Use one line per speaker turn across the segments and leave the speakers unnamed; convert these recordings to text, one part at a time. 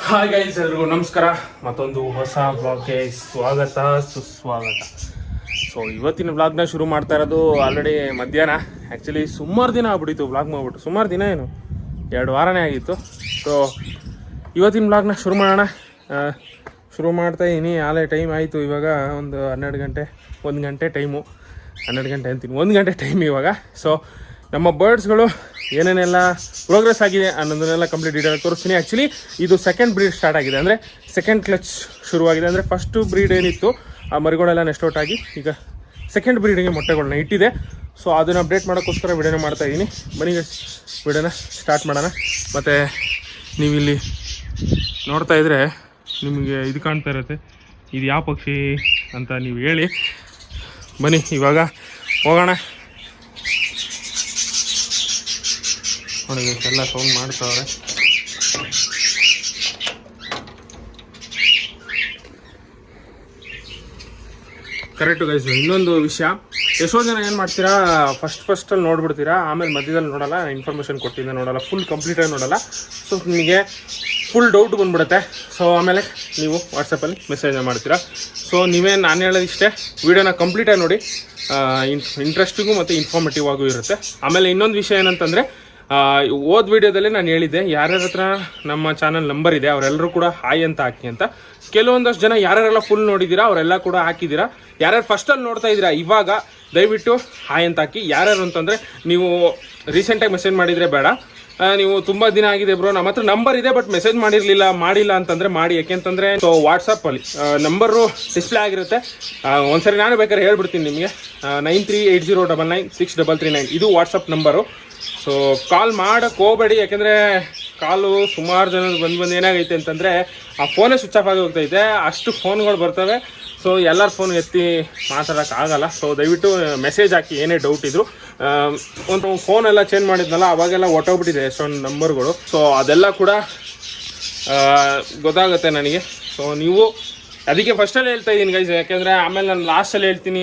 Hi guys ಎಲ್ರಿಗೂ ನಮಸ್ಕಾರ. ಮತ್ತೊಂದು ಹೊಸ ಬ್ಲಾಗ್ಗೆ ಸ್ವಾಗತ, ಸುಸ್ವಾಗತ. ಸೊ ಇವತ್ತಿನ ವ್ಲಾಗ್ನ ಶುರು ಮಾಡ್ತಾ ಇರೋದು ಆಲ್ರೆಡಿ ಮಧ್ಯಾಹ್ನ. ಆ್ಯಕ್ಚುಲಿ ಸುಮಾರು ದಿನ ಆಗ್ಬಿಟ್ಟಿತ್ತು ವ್ಲಾಗ್ ಮಾಡ್ಬಿಟ್ಟು. ಸುಮಾರು ದಿನ ಏನು? ಎರಡು ವಾರನೇ ಆಗಿತ್ತು. ಸೊ ಇವತ್ತಿನ ವ್ಲಾಗ್ನ ಶುರು ಮಾಡೋಣ. ಶುರು ಮಾಡ್ತಾ ಇದ್ದೀನಿ. ಆಲೇ ಟೈಮ್ ಆಯಿತು ಇವಾಗ ಒಂದು ಹನ್ನೆರಡು ಗಂಟೆ, ಒಂದು ಗಂಟೆ ಟೈಮು ಹನ್ನೆರಡು ಗಂಟೆ ಅಂತೀನಿ. ಒಂದು ಗಂಟೆ ಟೈಮ್ ಇವಾಗ. ಸೊ ನಮ್ಮ ಬರ್ಡ್ಸ್ಗಳು ಏನೇನೆಲ್ಲ ಪ್ರೋಗ್ರೆಸ್ ಆಗಿದೆ ಅನ್ನೋದನ್ನೆಲ್ಲ ಕಂಪ್ಲೀಟ್ ಡೀಟೇಲ್ ತೋರಿಸ್ತೀನಿ. ಆ್ಯಕ್ಚುಲಿ ಇದು ಸೆಕೆಂಡ್ ಬ್ರೀಡ್ ಸ್ಟಾರ್ಟ್ ಆಗಿದೆ. ಅಂದರೆ ಸೆಕೆಂಡ್ ಕ್ಲಚ್ ಶುರುವಾಗಿದೆ. ಅಂದರೆ ಫಸ್ಟು ಬ್ರೀಡ್ ಏನಿತ್ತು, ಆ ಮರಿಗಳೆಲ್ಲ ನೆಸ್ಟ್ ಔಟ್ ಆಗಿ ಈಗ ಸೆಕೆಂಡ್ ಬ್ರೀಡಿಗೆ ಮೊಟ್ಟೆಗಳನ್ನ ಇಟ್ಟಿದೆ. ಸೊ ಅದನ್ನು ಅಪ್ಡೇಟ್ ಮಾಡೋಕ್ಕೋಸ್ಕರ ವಿಡಿಯೋನ ಮಾಡ್ತಾ ಇದ್ದೀನಿ. ಬನ್ನಿ ವಿಡಿಯೋನ ಸ್ಟಾರ್ಟ್ ಮಾಡೋಣ. ಮತ್ತು ನೀವಿಲ್ಲಿ ನೋಡ್ತಾ ಇದ್ರೆ ನಿಮಗೆ ಇದು ಕಾಣ್ತಾ ಇರುತ್ತೆ. ಇದು ಯಾವ ಪಕ್ಷಿ ಅಂತ ನೀವು ಹೇಳಿ. ಬನ್ನಿ, ಇವಾಗ ಹೋಗೋಣ. ಎಲ್ಲ ಸೌಂಡ್ ಮಾಡ್ತಾವ್ರೆ. ಕರೆಕ್ಟು ಗೈಸ್ ಇನ್ನೊಂದು ವಿಷಯ. ಎಷ್ಟೋ ಜನ ಏನು ಮಾಡ್ತೀರಾ ಫಸ್ಟ್ ಫಸ್ಟಲ್ಲಿ ನೋಡ್ಬಿಡ್ತೀರಾ, ಆಮೇಲೆ ಮಧ್ಯದಲ್ಲಿ ನೋಡಲ್ಲ ಇನ್ಫಾರ್ಮೇಷನ್ ಕೊಟ್ಟಿದ್ದೆ ನೋಡಲ್ಲ ಫುಲ್ ಕಂಪ್ಲೀಟಾಗಿ ನೋಡಲ್ಲ. ಸೊ ನಿಮಗೆ ಫುಲ್ ಡೌಟ್ ಬಂದ್ಬಿಡುತ್ತೆ. ಸೊ ಆಮೇಲೆ ನೀವು ವಾಟ್ಸಪ್ಪಲ್ಲಿ ಮೆಸೇಜ್ ಮಾಡ್ತೀರಾ. ಸೊ ನೀವೇ ನಾನು ಹೇಳೋದಿಷ್ಟೇ ವೀಡಿಯೋನ ಕಂಪ್ಲೀಟಾಗಿ ನೋಡಿ. ಇಂಟ್ರೆಸ್ಟಿಗೂ ಮತ್ತು ಇನ್ಫಾರ್ಮೇಟಿವ್ ಆಗೂ ಇರುತ್ತೆ. ಆಮೇಲೆ ಇನ್ನೊಂದು ವಿಷಯ ಏನಂತಂದರೆ ಓದ್ ವಿಡಿಯೋದಲ್ಲಿ ನಾನು ಹೇಳಿದ್ದೆ, ಯಾರ್ಯಾರ ಹತ್ರ ನಮ್ಮ ಚಾನಲ್ ನಂಬರ್ ಇದೆ ಅವರೆಲ್ಲರೂ ಕೂಡ ಹಾಯ್ ಅಂತ ಹಾಕಿ ಅಂತ. ಕೆಲವೊಂದಷ್ಟು ಜನ ಯಾರ್ಯಾರೆಲ್ಲ ಫುಲ್ ನೋಡಿದ್ದೀರಾ, ಅವರೆಲ್ಲ ಕೂಡ ಹಾಕಿದ್ದೀರಾ. ಯಾರ್ಯಾರು ಫಸ್ಟಲ್ಲಿ ನೋಡ್ತಾ ಇದ್ದೀರಾ, ಇವಾಗ ದಯವಿಟ್ಟು ಹಾಯ್ ಅಂತ ಹಾಕಿ. ಯಾರ್ಯಾರು ಅಂತಂದರೆ, ನೀವು ರೀಸೆಂಟಾಗಿ ಮೆಸೇಜ್ ಮಾಡಿದರೆ ಬೇಡ. ನೀವು ತುಂಬ ದಿನ ಆಗಿದೆ ಬ್ರೋ ನಮ್ಮ ಹತ್ರ ನಂಬರ್ ಇದೆ ಬಟ್ ಮೆಸೇಜ್ ಮಾಡಿರಲಿಲ್ಲ, ಮಾಡಿಲ್ಲ ಅಂತಂದರೆ ಮಾಡಿ. ಯಾಕೆಂತಂದರೆ ಸೊ ವಾಟ್ಸಪ್ಪಲ್ಲಿ ನಂಬರು ಡಿಸ್ಪ್ಲೇ ಆಗಿರುತ್ತೆ. ಒಂದ್ಸರಿ ನಾನು ಬೇಕಾದ್ರೆ ಹೇಳ್ಬಿಡ್ತೀನಿ ನಿಮಗೆ. Nine three eight zero double nine six double three nine ಇದು ವಾಟ್ಸಪ್ ನಂಬರು ಸೊ ಕಾಲ್ ಮಾಡಕ್ಕೆ ಹೋಗಬೇಡಿ, ಯಾಕೆಂದರೆ ಕಾಲು ಸುಮಾರು ಜನ ಬಂದು ಬಂದು ಏನಾಗೈತೆ ಅಂತಂದರೆ ಆ ಫೋನೇ ಸ್ವಿಚ್ ಆಫ್ ಆಗಿ ಹೋಗ್ತೈತೆ, ಅಷ್ಟು ಫೋನ್ಗಳು ಬರ್ತವೆ. ಸೊ ಎಲ್ಲರ ಫೋನ್ ಎತ್ತಿ ಮಾತಾಡೋಕ್ಕಾಗಲ್ಲ ಸೊ ದಯವಿಟ್ಟು ಮೆಸೇಜ್ ಹಾಕಿ, ಏನೇ ಡೌಟ್ ಇದ್ದರು ಒಂದು ಫೋನ್ ಎಲ್ಲ ಚೇಂಜ್ ಮಾಡಿದ್ನಲ್ಲ, ಅವಾಗೆಲ್ಲ ಹೊಟ್ಟೋಗ್ಬಿಟ್ಟಿದೆ ಎಷ್ಟೊಂದು ನಂಬರ್ಗಳು ಸೊ ಅದೆಲ್ಲ ಕೂಡ ಗೊತ್ತಾಗುತ್ತೆ ನನಗೆ. ಸೊ ನೀವು ಅದಕ್ಕೆ ಫಸ್ಟಲ್ಲಿ ಹೇಳ್ತಾ ಇದ್ದೀನಿ ಗೈಸ್ ಯಾಕೆಂದರೆ ಆಮೇಲೆ ನಾನು ಲಾಸ್ಟಲ್ಲಿ ಹೇಳ್ತೀನಿ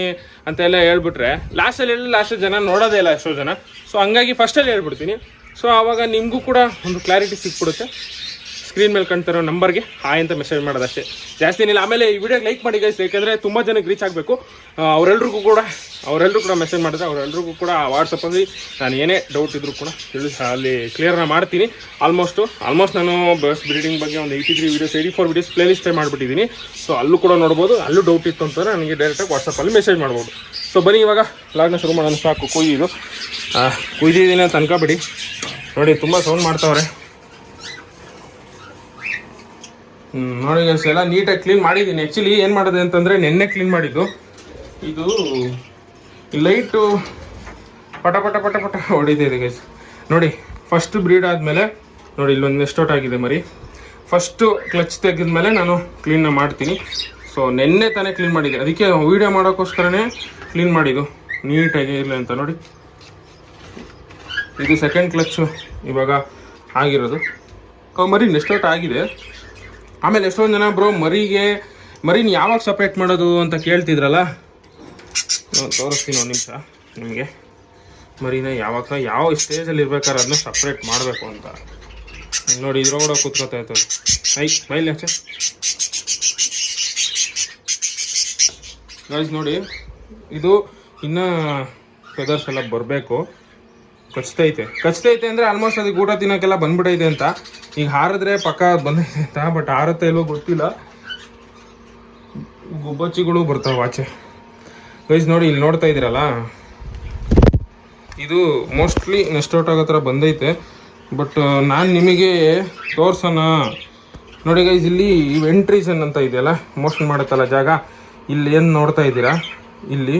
ಅಂತೆಲ್ಲ ಹೇಳ್ಬಿಟ್ರೆ ಲಾಸ್ಟಲ್ಲಿ ಹೇಳಿ ಲಾಸ್ಟ್ ಜನ ನೋಡೋದೇ ಇಲ್ಲ ಎಷ್ಟೋ ಜನ. ಸೊ ಹಂಗಾಗಿ ಫಸ್ಟಲ್ಲಿ ಹೇಳ್ಬಿಡ್ತೀನಿ. ಸೊ ಆವಾಗ ನಿಮಗೂ ಕೂಡ ಒಂದು ಕ್ಲಾರಿಟಿ ಸಿಕ್ಬಿಡುತ್ತೆ. ಸ್ಕ್ರೀನ್ ಮೇಲೆ ಕಾಣ್ತಿರೋ ನಂಬರ್ಗೆ ಹಾಯ್ ಅಂತ ಮೆಸೇಜ್ ಮಾಡೋದಷ್ಟೇ. ಜಾಸ್ತಿ ಏನಿಲ್ಲ. ಆಮೇಲೆ ಈ ವಿಡಿಯೋಗೆ ಲೈಕ್ ಮಾಡಿ ಗೈಸ್ ಯಾಕೆಂದರೆ ತುಂಬ ಜನಕ್ಕೆ ರೀಚ್ ಆಗಬೇಕು. ಅವರೆಲ್ರಿಗೂ ಕೂಡ ಅವರೆಲ್ಲರೂ ಕೂಡ ಮೆಸೇಜ್ ಮಾಡಿದ್ರೆ ಅವರೆಲ್ಲರಿಗೂ ಕೂಡ ವಾಟ್ಸಪ್ಪಲ್ಲಿ ನಾನು ಏನೇ ಡೌಟ್ ಇದ್ರೂ ಕೂಡ ತಿಳಿಸ, ಅಲ್ಲಿ ಕ್ಲಿಯರ್ನ ಮಾಡ್ತೀನಿ. ಆಲ್ಮೋಸ್ಟು ಆಲ್ಮೋಸ್ಟ್ ನಾನು ಬಸ್ ಬ್ರೀಡಿಂಗ್ ಬಗ್ಗೆ ಒಂದು eighty three videos eighty four videos ಪ್ಲೇಲಿಸ್ಟೇ ಮಾಡಿಬಿಟ್ಟಿದ್ದೀನಿ. ಸೊ ಅಲ್ಲೂ ಕೂಡ ನೋಡ್ಬೋದು. ಅಲ್ಲೂ ಡೌಟ್ ಇತ್ತು ಅಂತಂದರೆ ನನಗೆ ಡೈರೆಕ್ಟಾಗಿ ವಾಟ್ಸಪ್ಪಲ್ಲಿ ಮೆಸೇಜ್ ಮಾಡ್ಬೋದು. ಸೊ ಬನ್ನಿ ಇವಾಗ ಲಾಗ್ನ ಶುರು ಮಾಡೋಣ. ಸಾಕು ಕೊಯ್ಯಿದು ಕುಯ್ದಿದ್ದೀನಿ ಅಂತ ಅನ್ಕೋಬೇಡಿ ನೋಡಿ, ತುಂಬ ಸೌಂಡ್ ಮಾಡ್ತಾವ್ರೆ. ನೋಡಿ ಗೈಸ್ ಎಲ್ಲ ನೀಟಾಗಿ ಕ್ಲೀನ್ ಮಾಡಿದ್ದೀನಿ. ಆ್ಯಕ್ಚುಲಿ ಏನು ಮಾಡಿದೆ ಅಂತಂದರೆ ನೆನ್ನೆ ಕ್ಲೀನ್ ಮಾಡಿದ್ದು. ಇದು ಲೈಟು ಪಟ ಪಟ ಪಟ ಪಟ ಹೊಡಿತಾ ಇದೆ ಗೈಸ್ ನೋಡಿ ಫಸ್ಟ್ ಬ್ರೀಡ್ ಆದಮೇಲೆ, ನೋಡಿ, ಇಲ್ಲೊಂದು ಔಟ್ ಆಗಿದೆ ಮರಿ. ಫಸ್ಟು ಕ್ಲಚ್ ತೆಗೆದ್ಮೇಲೆ ನಾನು ಕ್ಲೀನ್ನ ಮಾಡ್ತೀನಿ. ಸೊ ನೆನ್ನೆ ತಾನೇ ಕ್ಲೀನ್ ಮಾಡಿದೆ ಅದಕ್ಕೆ ವೀಡಿಯೋ ಮಾಡೋಕ್ಕೋಸ್ಕರನೇ ಕ್ಲೀನ್ ಮಾಡಿದ್ದು. ನೀಟಾಗಿ ಇರಲಿ ಅಂತ ನೋಡಿ. ಇದು ಸೆಕೆಂಡ್ ಕ್ಲಚ್ಚು ಇವಾಗ ಆಗಿರೋದು. ಮರಿ ಔಟ್ ಆಗಿದೆ. ಆಮೇಲೆ ಎಷ್ಟೊಂದು ಜನ ಬ್ರೋ ಮರಿಗೆ, ಮರಿನ ಯಾವಾಗ ಸಪ್ರೇಟ್ ಮಾಡೋದು ಅಂತ ಕೇಳ್ತಿದ್ರಲ್ಲ? ತೋರಿಸ್ತೀನಿ ಒಂದು ನಿಮಿಷ ನಿಮಗೆ. ಮರಿನ ಯಾವಾಗ, ಯಾವ ಸ್ಟೇಜಲ್ಲಿ ಇರ್ಬೇಕಾದ್ರೆ ಅದನ್ನ ಸಪ್ರೇಟ್ ಮಾಡಬೇಕು ಅಂತ. ನೋಡಿ ಇದ್ರೊಳಗಡೆ ಕೂತ್ಕೊತಾ ಇರ್ತದೆ ಐ ಬೈಲ್ ಗೈಸ್ ನೋಡಿ, ಇದು ಇನ್ನೂ ಫೆದರ್ಸ್ ಎಲ್ಲ ಬರಬೇಕು. ಕಚ್ತೈತೆ. ಕಚ್ತೈತೆ ಅಂದ್ರೆ ಆಲ್ಮೋಸ್ಟ್ ಅದಕ್ಕೆ ಊಟ ತಿನ್ನೋಕ್ಕೆಲ್ಲ ಬಂದ್ಬಿಟ್ಟೈತೆ ಅಂತ. ಈಗ ಹಾರಿದ್ರೆ ಪಕ್ಕ ಬಂದೈತೆ ಅಂತ ಬಟ್ ಹಾರತ್ತೆ ಇಲ್ವೋ ಗೊತ್ತಿಲ್ಲ. ಗುಬ್ಬಚ್ಚಿಗಳು ಬರ್ತಾವೆ ಆಚೆ. ಗೈಸ್ ನೋಡಿ, ಇಲ್ಲಿ ನೋಡ್ತಾ ಇದ್ದೀರಲ್ಲ? ಇದು ಮೋಸ್ಟ್ಲಿ ನೆಕ್ಸ್ಟ್ ಔಟ್ ಆಗೋ ಥರ ಬಂದೈತೆ ಬಟ್ ನಾನು ನಿಮಗೆ ತೋರ್ಸೋಣ. ನೋಡಿ ಗೈಸ್ ಇಲ್ಲಿ ವೆಂಟ್ರೀಸನ್ ಅಂತ ಇದೆಯಲ್ಲ? ಮೋಷನ್ ಮಾಡುತ್ತಲ್ಲ ಜಾಗ. ಇಲ್ಲಿ ಏನು ನೋಡ್ತಾ ಇದ್ದೀರಾ? ಇಲ್ಲಿ.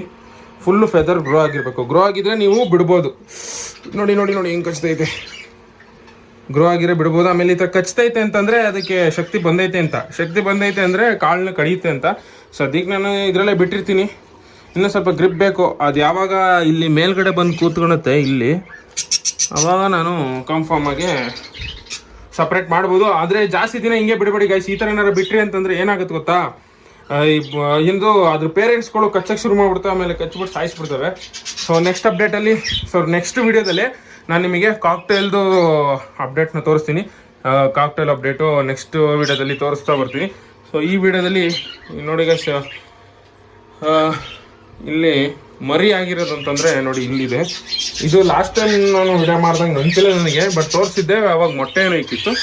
ಫುಲ್ಲು ಫೆದರ್ ಗ್ರೋ ಆಗಿರಬೇಕು. ಗ್ರೋ ಆಗಿದ್ರೆ ನೀವು ಬಿಡ್ಬೋದು. ನೋಡಿ ನೋಡಿ ನೋಡಿ, ಹೆಂಗೆ ಕಚ್ತೈತೆ ಗ್ರೋ ಆಗಿರೋ ಬಿಡ್ಬೋದು. ಆಮೇಲೆ ಈ ಥರ ಕಚ್ತೈತೆ ಅಂತಂದರೆ ಅದಕ್ಕೆ ಶಕ್ತಿ ಬಂದೈತೆ ಅಂತ. ಶಕ್ತಿ ಬಂದೈತೆ ಅಂದರೆ ಕಾಳನ್ನ ಕಡಿಯುತ್ತೆ ಅಂತ. ಸದ್ಯಕ್ಕೆ ನಾನು ಇದರಲ್ಲೇ ಬಿಟ್ಟಿರ್ತೀನಿ. ಇನ್ನೂ ಸ್ವಲ್ಪ ಗ್ರಿಪ್ ಬೇಕು. ಅದು ಯಾವಾಗ ಇಲ್ಲಿ ಮೇಲ್ಗಡೆ ಬಂದು ಕೂತ್ಕೊಳುತ್ತೆ ಇಲ್ಲಿ. ಅವಾಗ ನಾನು ಕನ್ಫರ್ಮ್ ಆಗಿ ಸಪ್ರೇಟ್ ಮಾಡ್ಬೋದು. ಆದರೆ ಜಾಸ್ತಿ ದಿನ ಹಿಂಗೆ ಬಿಡಬೇಡಿ ಗಾಯ್ಸ್ ಈ ಥರ ಏನಾರು ಬಿಟ್ರಿ ಅಂತಂದರೆ ಏನಾಗುತ್ತೆ ಗೊತ್ತಾ? ಇಂದು ಅದ್ರ ಪೇರೆಂಟ್ಸ್ಗಳು ಕಚ್ಚಕ್ಕೆ ಶುರು ಮಾಡ್ಬಿಡ್ತವೆ ಆಮೇಲೆ ಕಚ್ಚಿಬಿಟ್ಟು ಸಾಯಿಸ್ಬಿಡ್ತವೆ. ಸೊ ನೆಕ್ಸ್ಟ್ ಅಪ್ಡೇಟಲ್ಲಿ ಸೊ ನೆಕ್ಸ್ಟ್ ವಿಡಿಯೋದಲ್ಲಿ ನಾನು ನಿಮಗೆ ಕಾಕ್ಟೇಲ್ದು ಅಪ್ಡೇಟ್ನ ತೋರಿಸ್ತೀನಿ. ಕಾಕ್ಟೈಲ್ ಅಪ್ಡೇಟು ನೆಕ್ಸ್ಟ್ ವಿಡಿಯೋದಲ್ಲಿ ತೋರಿಸ್ತಾ ಬರ್ತೀನಿ. ಸೊ ಈ ವಿಡಿಯೋದಲ್ಲಿ ನೋಡಿ ಗೈಸ್ ಇಲ್ಲಿ ಮರಿ ಆಗಿರೋದು ಅಂತಂದ್ರೆ ನೋಡಿ ಇಲ್ಲಿದೆ. ಇದು ಲಾಸ್ಟ್ ಟೈಮ್ ನಾನು ವಿಡಿಯೋ ಮಾಡ್ದಂಗೆ ನೆನಪಿಲ್ಲ ನನಗೆ ಬಟ್ ತೋರಿಸಿದ್ದೆ, ಅವಾಗ ಮೊಟ್ಟೆ ಇಕ್ಕಿತ್ತು.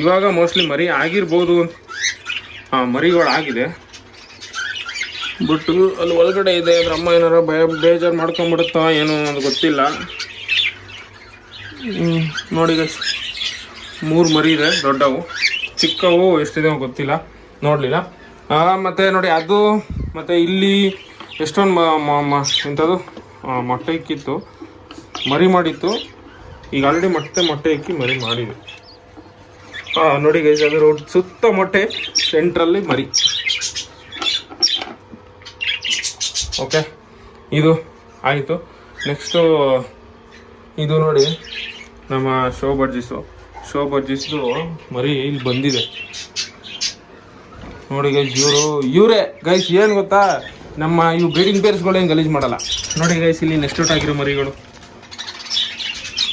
ಇವಾಗ ಮೋಸ್ಟ್ಲಿ ಮರಿ ಆಗಿರ್ಬೋದು. ಹಾಂ ಮರಿಗಳು ಆಗಿದೆ ಬಟ್ ಅಲ್ಲಿ ಒಳಗಡೆ ಇದೆ ಅದ್ರ ಅಮ್ಮ ಏನಾರ ಭಯ, ಬೇಜಾರು ಮಾಡ್ಕೊಂಬಿಡುತ್ತಾ ಏನು ಅಂತ ಗೊತ್ತಿಲ್ಲ. ನೋಡಿ ಮೂರು ಮರಿ ಇದೆ, ದೊಡ್ಡವು. ಚಿಕ್ಕವು, ಎಷ್ಟಿದೆ ಗೊತ್ತಿಲ್ಲ. ನೋಡಲಿಲ್ಲ. ಮತ್ತು ನೋಡಿ ಅದು, ಮತ್ತು ಇಲ್ಲಿ ಎಷ್ಟೊಂದು ಎಂಥದ್ದು ಮೊಟ್ಟೆ ಇಕ್ಕಿತ್ತು. ಮರಿ ಮಾಡಿತ್ತು. ಈಗ ಆಲ್ರೆಡಿ ಮೊಟ್ಟೆ ಮೊಟ್ಟೆ ಇಕ್ಕಿ ಮರಿ ಮಾಡಿದೆ. ನೋಡಿ ಗೈಸ್ ಅದರ ಸುತ್ತ ಮೊಟ್ಟೆ ಸೆಂಟ್ರಲ್ಲಿ ಮರಿ. ಓಕೆ ಇದು ಆಯಿತು. ನೆಕ್ಸ್ಟು ಇದು ನೋಡಿ ನಮ್ಮ ಶೋ ಬರ್ಜಿಸು. ಶೋ ಬಡ್ಜಿಸು ಮರಿ ಇಲ್ಲಿ ಬಂದಿದೆ. ನೋಡಿ ಗೈಸ್ ಇವರು, ಇವರೇ. ಗೈಸ್ ಏನು ಗೊತ್ತಾ? ನಮ್ಮ ಇವು ಬ್ರೀಡಿಂಗ್ ಪೇರ್ಸ್ಗಳು ಏನು ಗಲೀಜು ಮಾಡಲ್ಲ. ನೋಡಿ ಗೈಸ್ ಇಲ್ಲಿ ನೆಕ್ಸ್ಟ್ ಔಟ್ ಆಗಿರೋ ಮರಿಗಳು.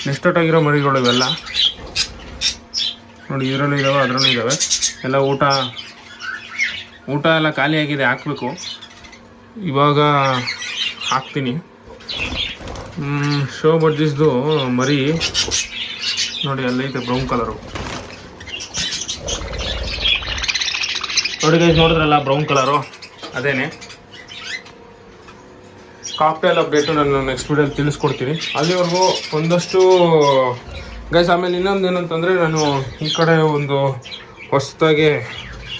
ನೆಕ್ಸ್ಟ್ ಔಟ್ ಆಗಿರೋ ಮರಿಗಳು ಇವೆಲ್ಲ. ನೋಡಿ, ಇದರಲ್ಲೂ ಇದ್ದಾವೆ ಅದರಲ್ಲೂ ಇದ್ದಾವೆ ಎಲ್ಲ ಊಟ ಊಟ ಎಲ್ಲ ಖಾಲಿಯಾಗಿದೆ ಹಾಕಬೇಕು. ಇವಾಗ ಹಾಕ್ತೀನಿ. ಶೋ ಬಡ್ದಿಸ್ದು ಮರಿ. ನೋಡಿ, ಅಲ್ಲೈತೆ ಬ್ರೌನ್ ಕಲರು ನೋಡಿ ಗೈಸ್ ನೋಡಿದ್ರಲ್ಲ ಬ್ರೌನ್ ಕಲರು ಅದೇನೆ. ಕಾಕ್ಟೇಲ್ ಅಪ್ಡೇಟು ನಾನು ನೆಕ್ಸ್ಟ್ ವೀಡಿಯೋಲಿ ತಿಳಿಸ್ಕೊಡ್ತೀನಿ. ಅಲ್ಲಿವರೆಗೂ ಒಂದಷ್ಟು ಗೈಸ್ ಆಮೇಲೆ ಇನ್ನೊಂದು ಏನಂತಂದರೆ ನಾನು ಈ ಕಡೆ ಒಂದು ಹೊಸದಾಗಿ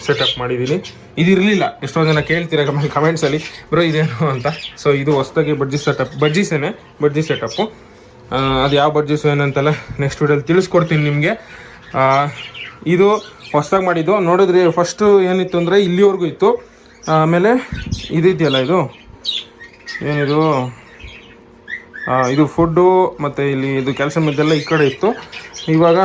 ಸೆಟಪ್ ಮಾಡಿದ್ದೀನಿ ಇದು ಇರಲಿಲ್ಲ. ಎಷ್ಟೊಂದು ಜನ ಕೇಳ್ತೀರ ಕಮೆಂಟ್ಸಲ್ಲಿ ಬ್ರೋ ಇದೇನು ಅಂತ. ಸೊ ಇದು ಹೊಸದಾಗಿ ಬಡ್ಜಿ ಸೆಟಪ್ ಬಡ್ಜಿಸೇನೆ ಬಡ್ಜಿ ಸೆಟಪ್ಪು ಅದು ಯಾವ ಬಡ್ಜಿಸು ಏನಂತೆಲ್ಲ ನೆಕ್ಸ್ಟ್ ವೀಡಿಯೋಲಿ ತಿಳಿಸ್ಕೊಡ್ತೀನಿ ನಿಮಗೆ. ಇದು ಹೊಸದಾಗಿ ಮಾಡಿದ್ದು. ನೋಡಿದ್ರಿ ಫಸ್ಟು ಏನಿತ್ತು ಅಂದರೆ ಇಲ್ಲಿವರೆಗೂ ಇತ್ತು. ಆಮೇಲೆ ಇದೆಯಲ್ಲ ಇದು? ಏನಿದು? ಇದು ಫುಡ್ಡು ಮತ್ತು ಇಲ್ಲಿ ಇದು ಕ್ಯಾಲ್ಸಿಯಮ್ ಇದೆಲ್ಲ ಈ ಕಡೆ ಇತ್ತು. ಇವಾಗ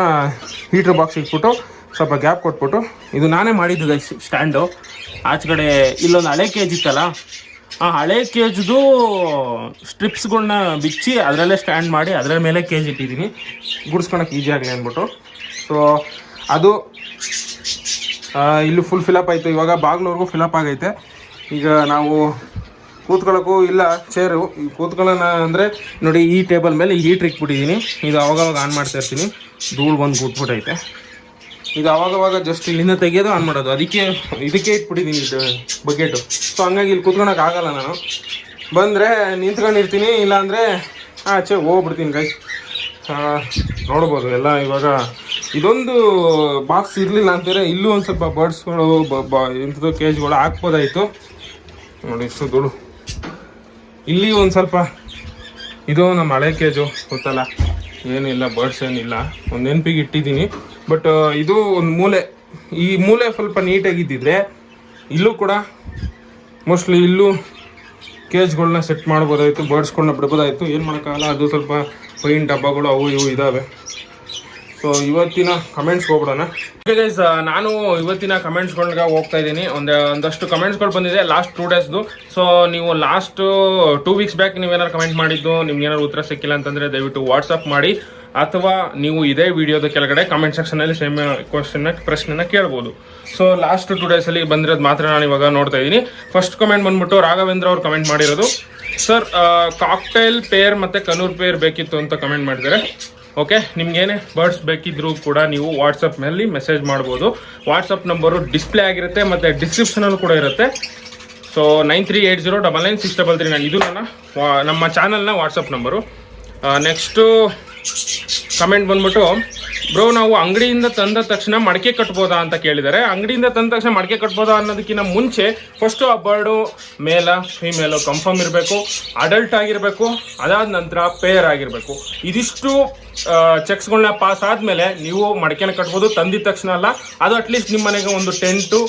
ಹೀಟ್ರ್ ಬಾಕ್ಸ್ ಇಟ್ಬಿಟ್ಟು ಸ್ವಲ್ಪ ಗ್ಯಾಪ್ ಕೊಟ್ಬಿಟ್ಟು. ಇದು ನಾನೇ ಮಾಡಿದ್ದು ಗೈಸ್ ಸ್ಟ್ಯಾಂಡು ಆಚೆ ಕಡೆ ಇಲ್ಲೊಂದು ಹಳೆ ಕೇಜ್ ಇತ್ತಲ್ಲ? ಆ ಹಳೆ ಕೇಜ್ದು ಸ್ಟ್ರಿಪ್ಸ್ಗಳನ್ನ ಬಿಚ್ಚಿ ಅದರಲ್ಲೇ ಸ್ಟ್ಯಾಂಡ್ ಮಾಡಿ ಅದರ ಮೇಲೆ ಕೇಜ್ ಇಟ್ಟಿದ್ದೀನಿ ಗುಡಿಸ್ಕೊಳಕ್ಕೆ ಈಜಿ ಆಗಲಿ ಅಂದ್ಬಿಟ್ಟು. ಸೊ ಅದು ಇಲ್ಲೂ ಫುಲ್ ಫಿಲಪ್ ಆಯಿತು. ಇವಾಗ ಬಾಗ್ಲವರೆಗೂ ಫಿಲಪ್ ಆಗೈತೆ. ಈಗ ನಾವು ಕೂತ್ಕೊಳ್ಳೋಕ್ಕೂ ಇಲ್ಲ ಚೇರು ಕೂತ್ಕೊಳ್ಳೋಣ ಅಂದರೆ ನೋಡಿ ಈ ಟೇಬಲ್ ಮೇಲೆ ಹೀಟ್ರ್ ಇಟ್ಬಿಟ್ಟಿದ್ದೀನಿ ಇದು ಅವಾಗವಾಗ ಆನ್ ಮಾಡ್ತಾ ಇರ್ತೀನಿ. ಧೂಳು ಬಂದು ಕೂತ್ಬಿಟ್ಟೈತೆ ಇದು ಅವಾಗವಾಗ ಜಸ್ಟ್ ಇಲ್ಲಿಂದ ತೆಗೆಯೋದು ಆನ್ ಮಾಡೋದು. ಅದಕ್ಕೆ ಇದಕ್ಕೆ ಇಟ್ಬಿಟ್ಟಿದ್ದೀನಿ ಇದು ಬಕೆಟು. ಸೊ ಹಂಗಾಗಿ ಇಲ್ಲಿ ಕೂತ್ಕೊಳಕ್ಕೆ ಆಗಲ್ಲ ನಾನು. ಬಂದರೆ ನಿಂತ್ಕೊಂಡಿರ್ತೀನಿ, ಇಲ್ಲಾಂದರೆ ಆಚೆ ಹೋಗ್ಬಿಡ್ತೀನಿ ಗೈಸ್ ನೋಡ್ಬೋದು, ಎಲ್ಲ ಇವಾಗ ಇದೊಂದು ಬಾಕ್ಸ್ ಇರಲಿಲ್ಲ ಅಂತಾರೆ ಇಲ್ಲೂ ಒಂದು ಸ್ವಲ್ಪ ಬರ್ಡ್ಸ್ಗಳು ಇಂಥದ್ದು ಕೇಜ್ಗಳು ಹಾಕ್ಬೋದಾಯಿತು. ನೋಡಿ, ಇಷ್ಟು ದುಡ್ಡು. ಇಲ್ಲಿ ಒಂದು ಸ್ವಲ್ಪ ಇದು ನಮ್ಮ ಹಳೆ ಕೇಜು ಗೊತ್ತಲ್ಲ? ಏನಿಲ್ಲ ಬರ್ಡ್ಸ್ ಏನಿಲ್ಲ. ಒಂದು ನೆನಪಿಗೆ ಇಟ್ಟಿದ್ದೀನಿ ಬಟ್ ಇದು ಒಂದು ಮೂಲೆ, ಈ ಮೂಲೆ ಸ್ವಲ್ಪ ನೀಟಾಗಿದ್ದಿದ್ರೆ ಇಲ್ಲೂ ಕೂಡ ಮೋಸ್ಟ್ಲಿ ಇಲ್ಲೂ ಕೇಜ್ಗಳನ್ನ ಸೆಟ್ ಮಾಡ್ಬೋದಾಯಿತು ಬರ್ಡ್ಸ್ಗಳನ್ನ ಬಿಡ್ಬೋದಾಯಿತು. ಏನು ಮಾಡೋಕ್ಕಾಗಲ್ಲ, ಅದು ಸ್ವಲ್ಪ ಪೈನ್ ಡಬ್ಬಗಳು ಅವು ಇವು ಇದ್ದಾವೆ ಸೊ ಇವತ್ತಿನ ಕಮೆಂಟ್ಸ್ ಹೋಗ್ಬಿಡೋಣ. ಓಕೆ ಗೈಸ್ ನಾನು ಇವತ್ತಿನ ಕಮೆಂಟ್ಸ್ಗಳ್ಗೆ ಹೋಗ್ತಾ ಇದ್ದೀನಿ. ಒಂದು, ಒಂದಷ್ಟು ಕಮೆಂಟ್ಸ್ಗಳು ಬಂದಿದೆ ಲಾಸ್ಟ್ ಟೂ ಡೇಸ್ದು ಸೊ ನೀವು ಲಾಸ್ಟ್ ಟೂ ವೀಕ್ಸ್ ಬ್ಯಾಕ್ ನೀವೇನಾದ್ರು ಕಮೆಂಟ್ ಮಾಡಿದ್ದು ನಿಮ್ಗೆ ಏನಾದ್ರು ಉತ್ತರ ಸಿಕ್ಕಿಲ್ಲ ಅಂತಂದರೆ ದಯವಿಟ್ಟು ವಾಟ್ಸಪ್ ಮಾಡಿ. ಅಥವಾ ನೀವು ಇದೇ ವಿಡಿಯೋದ ಕೆಳಗಡೆ ಕಮೆಂಟ್ ಸೆಕ್ಷನಲ್ಲಿ ಸೇಮ್ ಕ್ವಶನ್ ಪ್ರಶ್ನೆನ ಕೇಳ್ಬೋದು. ಸೊ ಲಾಸ್ಟ್ ಟೂ ಡೇಸಲ್ಲಿ ಬಂದಿರೋದು ಮಾತ್ರ ನಾನು ಇವಾಗ ನೋಡ್ತಾ ಇದ್ದೀನಿ. ಫಸ್ಟ್ ಕಮೆಂಟ್ ಬಂದ್ಬಿಟ್ಟು ರಾಘವೇಂದ್ರ ಅವ್ರು ಕಮೆಂಟ್ ಮಾಡಿರೋದು. ಸರ್ ಕಾಕ್ಟೈಲ್ ಪೇರ್ ಮತ್ತೆ ಕನೂರ್ ಪೇರ್ ಬೇಕಿತ್ತು ಅಂತ ಕಮೆಂಟ್ ಮಾಡಿದ್ದಾರೆ. ಓಕೆ ನಿಮ್ಗೇನೆ ಬರ್ಡ್ಸ್ ಬೇಕಿದ್ರೂ ಕೂಡ ನೀವು ವಾಟ್ಸಪ್ನಲ್ಲಿ ಮೆಸೇಜ್ ಮಾಡ್ಬೋದು. ವಾಟ್ಸಪ್ ನಂಬರು ಡಿಸ್ಪ್ಲೇ ಆಗಿರುತ್ತೆ ಮತ್ತೆ ಡಿಸ್ಕ್ರಿಪ್ಷನಲ್ಲೂ ಕೂಡ ಇರುತ್ತೆ. So nine three eight zero double nine six double three nine ಇದು ನನ್ನ ನಮ್ಮ ಚಾನಲ್ನ ವಾಟ್ಸಪ್ ನಂಬರು ನೆಕ್ಸ್ಟು ಕಮೆಂಟ್ ಬಂದ್ಬಿಟ್ಟು, ಬ್ರೋ, ನಾವು ಅಂಗಡಿಯಿಂದ ತಂದ ತಕ್ಷಣ ಮಡಕೆ ಕಟ್ಬೋದಾ ಅಂತ ಕೇಳಿದ್ದಾರೆ. ಅಂಗಡಿಯಿಂದ ತಂದ ತಕ್ಷಣ ಮಡಕೆ ಕಟ್ಬೋದಾ ಅನ್ನೋದಕ್ಕಿಂತ ಮುಂಚೆ ಫಸ್ಟು ಆ ಬರ್ಡು ಮೇಲ ಫಿಮೇಲು ಕನ್ಫರ್ಮ್ ಇರಬೇಕು ಅಡಲ್ಟ್ ಆಗಿರಬೇಕು, ಅದಾದ ನಂತರ ಪೇರ್ ಆಗಿರಬೇಕು. ಇದಿಷ್ಟು ಚೆಕ್ಸ್ಗಳನ್ನ ಪಾಸ್ ಆದಮೇಲೆ ನೀವು ಮಡಕೆನ ಕಟ್ಬೋದು, ತಂದಿದ ತಕ್ಷಣ ಅಲ್ಲ. ಅದು ಅಟ್ಲೀಸ್ಟ್ ನಿಮ್ಮ ಮನೆಗೆ ಒಂದು ಟೆನ್ ಟು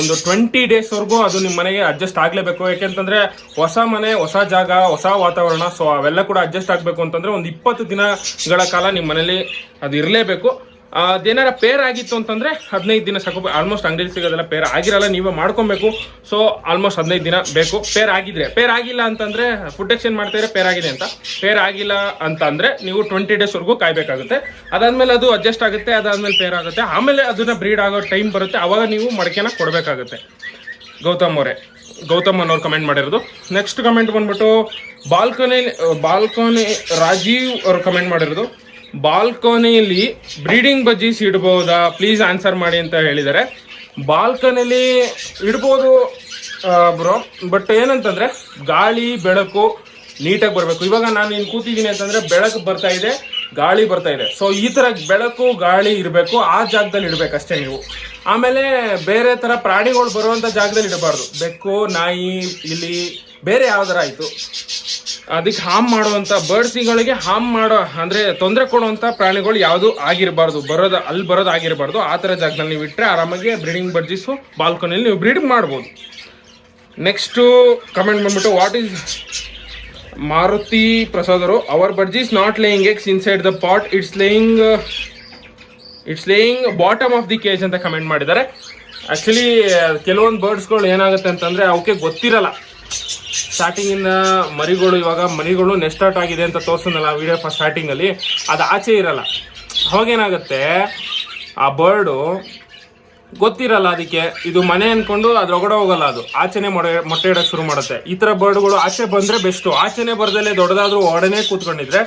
ಒಂದು ಟ್ವೆಂಟಿ ಡೇಸ್ವರೆಗೂ ಅದು ನಿಮ್ಮ ಮನೆಗೆ ಅಡ್ಜಸ್ಟ್ ಆಗಲೇಬೇಕು. ಯಾಕೆಂತಂದ್ರೆ ಹೊಸ ಮನೆ, ಹೊಸ ಜಾಗ, ಹೊಸ ವಾತಾವರಣ ಸೊ ಅವೆಲ್ಲ ಕೂಡ ಅಡ್ಜಸ್ಟ್ ಆಗಬೇಕು ಅಂತಂದ್ರೆ ಒಂದು ಇಪ್ಪತ್ತು ದಿನಗಳ ಕಾಲ ನಿಮ್ಮ ಮನೇಲಿ ಅದು ಇರಲೇಬೇಕು. ಅದೇನಾರ ಪೇರ್ ಆಗಿತ್ತು ಅಂತಂದ್ರೆ ಹದಿನೈದು ದಿನ ಸಾಕು ಆಲ್ಮೋಸ್ಟ್ ಅಂಗಡಿಯಲ್ಲಿ ಸಿಗೋದೆಲ್ಲ ಪೇರ್ ಆಗಿರಲ್ಲ, ನೀವೇ ಮಾಡ್ಕೊಬೇಕು. ಸೊ ಆಲ್ಮೋಸ್ಟ್ ಹದಿನೈದು ದಿನ ಬೇಕು. ಪೇರ್ ಆಗಿದ್ರೆ ಪೇರ್ ಆಗಿಲ್ಲ ಅಂತಂದ್ರೆ ಫುಡ್ ಎಕ್ಸ್ಚೇಂಜ್ ಮಾಡ್ತಾ ಪೇರ್ ಆಗಿದೆ ಅಂತ. ಪೇರ್ ಆಗಿಲ್ಲ ಅಂತ ನೀವು ಟ್ವೆಂಟಿ ಡೇಸ್ವರೆಗೂ ಕಾಯ್ಬೇಕಾಗುತ್ತೆ. ಅದಾದ್ಮೇಲೆ ಅದು ಅಡ್ಜಸ್ಟ್ ಆಗುತ್ತೆ, ಅದಾದ್ಮೇಲೆ ಪೇರ್ ಆಗುತ್ತೆ. ಆಮೇಲೆ ಅದನ್ನ ಬ್ರೀಡ್ ಆಗೋ ಟೈಮ್ ಬರುತ್ತೆ. ಅವಾಗ ನೀವು ಮಡಕೆನ ಕೊಡಬೇಕಾಗುತ್ತೆ. ಗೌತಮ್ ಅವರೇ, ಗೌತಮ್ ಅನ್ನೋರು ಕಮೆಂಟ್ ಮಾಡಿರೋದು. ನೆಕ್ಸ್ಟ್ ಕಮೆಂಟ್ ಬಂದ್ಬಿಟ್ಟು, ಬಾಲ್ಕನಿ ಬಾಲ್ಕನಿ ರಾಜೀವ್ ಅವರು ಕಮೆಂಟ್ ಮಾಡಿರೋದು. ಬಾಲ್ಕನಿಯಲ್ಲಿ ಬ್ರೀಡಿಂಗ್ ಬಜ್ಜೀಸ್ ಇಡ್ಬೋದಾ? ಪ್ಲೀಸ್ ಆನ್ಸರ್ ಮಾಡಿ ಅಂತ ಹೇಳಿದ್ದಾರೆ. ಬಾಲ್ಕನಿಲಿ ಇಡ್ಬೋದು ಬ್ರೋ. ಬಟ್ ಏನಂತಂದ್ರೆ, ಗಾಳಿ, ಬೆಳಕು ನೀಟಾಗಿ ಬರಬೇಕು. ಇವಾಗ ನಾನು ಏನು ಕೂತಿದ್ದೀನಿ ಅಂತಂದ್ರೆ ಬೆಳಕು ಬರ್ತಾ ಇದೆ, ಗಾಳಿ ಬರ್ತಾ ಇದೆ. ಸೊ ಈ ತರ ಬೆಳಕು, ಗಾಳಿ ಇರಬೇಕು. ಆ ಜಾಗದಲ್ಲಿ ಇಡಬೇಕಷ್ಟೇ ನೀವು. ಆಮೇಲೆ ಬೇರೆ ತರ ಪ್ರಾಣಿಗಳು ಬರುವಂತ ಜಾಗದಲ್ಲಿ ಇಡಬಾರ್ದು. ಬೆಕ್ಕು, ನಾಯಿ ಇಲಿ ಬೇರೆ ಯಾವ್ದಾರ ಆಯ್ತು ಅದಕ್ಕೆ ಹಾಮ್ ಮಾಡುವಂತ ಬರ್ಡ್ಸ್ಗಳಿಗೆ ಹಾಮ್ ಮಾಡೋ, ಅಂದ್ರೆ ತೊಂದರೆ ಕೊಡುವಂತ ಪ್ರಾಣಿಗಳು ಯಾವುದು ಆಗಿರಬಾರ್ದು. ಬರೋದು, ಅಲ್ಲಿ ಬರೋದು ಆಗಿರಬಾರ್ದು. ಆ ಥರ ಜಾಗದಲ್ಲಿ ನೀವು ಇಟ್ಟರೆ ಆರಾಮಾಗಿ ಬ್ರೀಡಿಂಗ್ ಬರ್ಜಿಸು ಬಾಲ್ಕನಿಯಲ್ಲಿ ನೀವು ಬ್ರೀಡ್ ಮಾಡ್ಬೋದು. ನೆಕ್ಸ್ಟು ಕಮೆಂಟ್ ಬಂದ್ಬಿಟ್ಟು ವಾಟ್ ಈಸ್ ಮಾರುತಿ ಪ್ರಸಾದರು? ಅವರು budgies not laying eggs inside the pot it's laying it's laying bottom of the cage ಅಂತ ಕಮೆಂಟ್ ಮಾಡಿದ್ದಾರೆ. ಆಕ್ಚುಲಿ ಕೆಲವೊಂದು ಬರ್ಡ್ಸ್ಗಳು ಏನಾಗುತ್ತೆ ಅಂತಂದ್ರೆ, ಅವಕ್ಕೆ ಗೊತ್ತಿರಲ್ಲ. ಸ್ಟಾರ್ಟಿಂಗ್ ಇಂದ ಮರಿಗಳು, ಇವಾಗ ಮರಿಗಳು ನೆಸ್ಟಾರ್ಟ್ ಸ್ಟಾರ್ಟ್ ಆಗಿದೆ ಅಂತ ತೋರಿಸಿದ್ನಲ್ಲ ವೀಡಿಯೋ ಫಸ್ಟ್ ಸ್ಟಾರ್ಟಿಂಗಲ್ಲಿ ಅದು ಆಚೆ ಇರಲ್ಲ. ಅವಾಗೇನಾಗುತ್ತೆ? ಆ ಬರ್ಡು ಗೊತ್ತಿರಲ್ಲ ಅದಕ್ಕೆ. ಇದು ಮನೆ ಅಂದ್ಕೊಂಡು ಅದ್ರೊಗಡೆ ಹೋಗಲ್ಲ ಅದು. ಆಚೆನೆ ಮೊಡೆ ಮೊಟ್ಟೆ ಇಡೋಕ್ಕೆ ಶುರು ಮಾಡುತ್ತೆ. ಈ ಥರ ಬರ್ಡ್ಗಳು ಆಚೆ ಬಂದರೆ ಬೆಸ್ಟು ಆಚೆನೆ ಬರದಲ್ಲೇ ದೊಡ್ಡದಾದ್ರೂ ಒಡನೆ ಕೂತ್ಕೊಂಡಿದ್ರೆ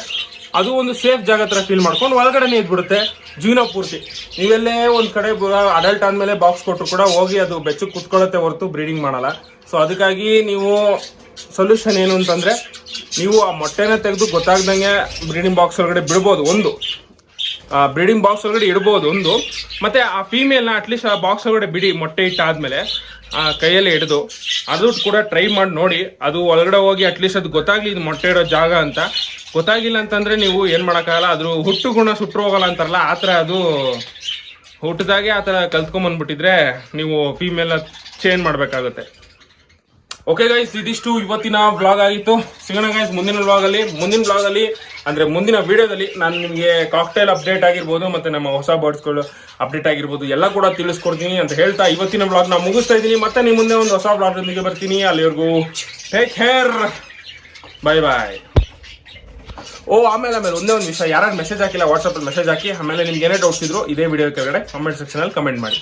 ಅದು ಒಂದು ಸೇಫ್ ಜಾಗ ಹತ್ರ ಫೀಲ್ ಮಾಡ್ಕೊಂಡು ಒಳಗಡೆನೇ ಇದ್ಬಿಡುತ್ತೆ. ಜೀವನ ಪೂರ್ತಿ ನೀವೆಲ್ಲೇ ಒಂದು ಕಡೆ ಅಡಲ್ಟ್ ಆದಮೇಲೆ ಬಾಕ್ಸ್ ಕೊಟ್ಟರು ಕೂಡ ಹೋಗಿ ಅದು ಬೆಚ್ಚಗೆ ಕುತ್ಕೊಳ್ಳುತ್ತೆ ಹೊರತು ಬ್ರೀಡಿಂಗ್ ಮಾಡಲ್ಲ. ಸೊ ಅದಕ್ಕಾಗಿ ನೀವು ಸೊಲ್ಯೂಷನ್ ಏನು ಅಂತಂದ್ರೆ ನೀವು ಆ ಮೊಟ್ಟೆನ ತೆಗೆದು ಗೊತ್ತಾಗ್ದಂಗೆ ಬ್ರೀಡಿಂಗ್ ಬಾಕ್ಸ್ ಒಳಗಡೆ ಬಿಡ್ಬೋದು ಒಂದು. ಬ್ರೀಡಿಂಗ್ ಬಾಕ್ಸ್ ಒಳಗಡೆ ಇಡ್ಬೋದು ಒಂದು. ಮತ್ತೆ ಆ ಫೀಮೇಲ್ನ ಅಟ್ಲೀಸ್ಟ್ ಆ ಬಾಕ್ಸ್ ಒಳಗಡೆ ಬಿಡಿ, ಮೊಟ್ಟೆ ಇಟ್ಟಾದ್ಮೇಲೆ, ಆ, ಕೈಯಲ್ಲಿ ಹಿಡಿದು. ಅದು ಕೂಡ ಟ್ರೈ ಮಾಡಿ ನೋಡಿ. ಅದು ಒಳಗಡೆ ಹೋಗಿ ಅಟ್ಲೀಸ್ಟ್ ಅದು ಗೊತ್ತಾಗ್ಲಿ ಇದು ಮೊಟ್ಟೆ ಇಡೋ ಜಾಗ ಅಂತ. ಗೊತ್ತಾಗಿಲ್ಲ ಅಂತಂದ್ರೆ ನೀವು ಏನು ಮಾಡೋಕ್ಕಾಗಲ್ಲ, ಅದ್ರ ಹುಟ್ಟು ಗುಣ ಸುಟ್ಟರು ಹೋಗಲ್ಲ ಅಂತಾರಲ್ಲ, ಆ ಥರ ಅದು ಹುಟ್ಟಿದಾಗೆ ಆ ಥರ ಕಲ್ತ್ಕೊಂಡ್ಬಂದ್ಬಿಟ್ಟಿದ್ರೆ ನೀವು ಫೀಮೇಲ್ನ ಚೇಂಜ್ ಮಾಡಬೇಕಾಗುತ್ತೆ. ಓಕೆ ಗೈಸ್ ಇದಿಷ್ಟು ಇವತ್ತಿನ ವ್ಲಾಗ್ ಆಗಿತ್ತು. ಸಿಗೋಣ ಗೈಸ್ ಮುಂದಿನ ವ್ಲಾಗ್ ಅಲ್ಲಿ. ಮುಂದಿನ ವ್ಲಾಗ್ ಅಲ್ಲಿ, ಅಂದ್ರೆ ಮುಂದಿನ ವಿಡಿಯೋದಲ್ಲಿ ನಾನು ನಿಮಗೆ ಕಾಕ್ಟೈಲ್ ಅಪ್ಡೇಟ್ ಆಗಿರ್ಬೋದು ಮತ್ತೆ ನಮ್ಮ ಹೊಸ ಬರ್ಡ್ಸ್ಗಳು ಅಪ್ಡೇಟ್ ಆಗಿರ್ಬೋದು ಎಲ್ಲ ಕೂಡ ತಿಳಿಸ್ಕೊಡ್ತೀನಿ ಅಂತ ಹೇಳ್ತಾ ಇವತ್ತಿನ ವ್ಲಾಗ್ ನಾ ಮುಗಿಸ್ತಾ ಇದ್ದೀನಿ. ಮತ್ತೆ ನಿಮ್ಮ ಮುಂದೆ ಒಂದು ಹೊಸ ವ್ಲಾಗ್ ಜೊತೆಗೆ ಬರ್ತೀನಿ. ಅಲ್ಲಿವರೆಗೂ ಟೇಕ್ ಕೇರ್ ಬಾಯ್ ಬಾಯ್ ಓ, ಆಮೇಲೆ ಆಮೇಲೆ ಒಂದೇ ಒಂದು ವಿಷಯ. ಯಾರು ಮೆಸೇಜ್ ಹಾಕಿಲ್ಲ ವಾಟ್ಸಪ್ಪಲ್ಲಿ ಮೆಸೇಜ್ ಹಾಕಿ, ಆಮೇಲೆ ನಿಮ್ಗೆ ಏನೇ ಡೌಟ್ಸ್ ಇದ್ರು ಇದೇ ವಿಡಿಯೋ ಕೆಳಗಡೆ ಕಮೆಂಟ್ ಸೆಕ್ಷನಲ್ಲಿ ಕಮೆಂಟ್ ಮಾಡಿ.